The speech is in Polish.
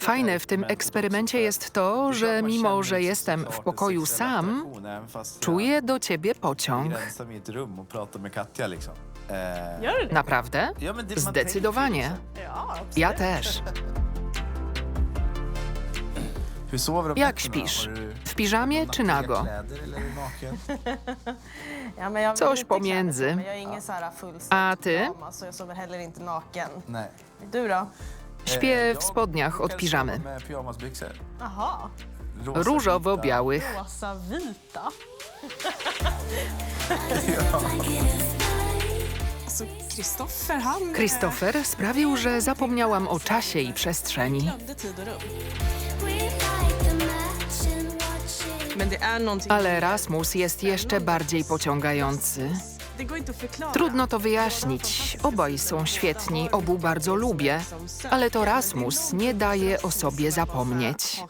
Fajne w tym eksperymencie jest to, że mimo, że jestem w pokoju sam, czuję do ciebie pociąg. Det? Naprawdę? Zdecydowanie. Ja też. Jak śpisz? W piżamie czy nago? Coś pomiędzy. A ty? Śpię w spodniach od piżamy. Jaha, Różowo-białych. rosa vita. Alltså, Kristoffer, han... Christopher sprawił, że zapomniałam o czasie i przestrzeni. glömde tid och rum. Men det är någonting... Ale Rasmus jest jeszcze bardziej pociągający. Trudno to wyjaśnić. Obaj są świetni, obu bardzo lubię, ale to Rasmus nie daje o sobie zapomnieć.